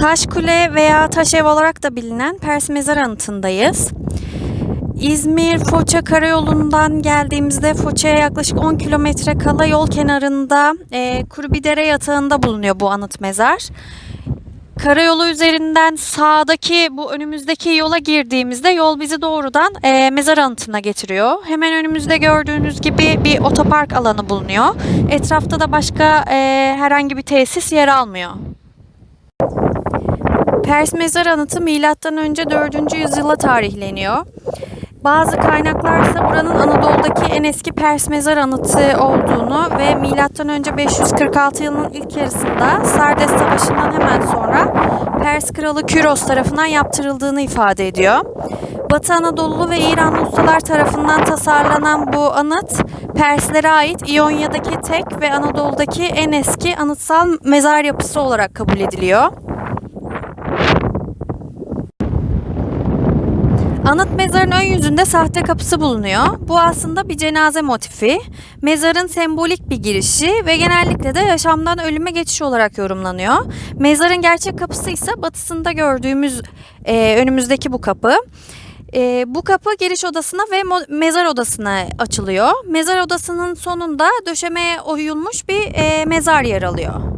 Taş Kule veya Taş Ev olarak da bilinen Pers Mezar Anıtı'ndayız. İzmir Foça Karayolu'ndan geldiğimizde Foça'ya yaklaşık 10 kilometre kala yol kenarında e, kuru bir dere yatağında bulunuyor bu anıt mezar. Karayolu üzerinden sağdaki bu önümüzdeki yola girdiğimizde yol bizi doğrudan e, mezar anıtına getiriyor. Hemen önümüzde gördüğünüz gibi bir otopark alanı bulunuyor. Etrafta da başka e, herhangi bir tesis yer almıyor. Pers mezar anıtı önce 4. yüzyıla tarihleniyor. Bazı kaynaklar ise buranın Anadolu'daki en eski Pers mezar anıtı olduğunu ve önce 546 yılının ilk yarısında Sardes Savaşı'ndan hemen sonra Pers kralı Küros tarafından yaptırıldığını ifade ediyor. Batı Anadolu ve İranlı ustalar tarafından tasarlanan bu anıt Perslere ait İonya'daki tek ve Anadolu'daki en eski anıtsal mezar yapısı olarak kabul ediliyor. Anıt mezarın ön yüzünde sahte kapısı bulunuyor. Bu aslında bir cenaze motifi. Mezarın sembolik bir girişi ve genellikle de yaşamdan ölüme geçiş olarak yorumlanıyor. Mezarın gerçek kapısı ise batısında gördüğümüz e, önümüzdeki bu kapı. E, bu kapı giriş odasına ve mezar odasına açılıyor. Mezar odasının sonunda döşemeye oyulmuş bir e, mezar yer alıyor.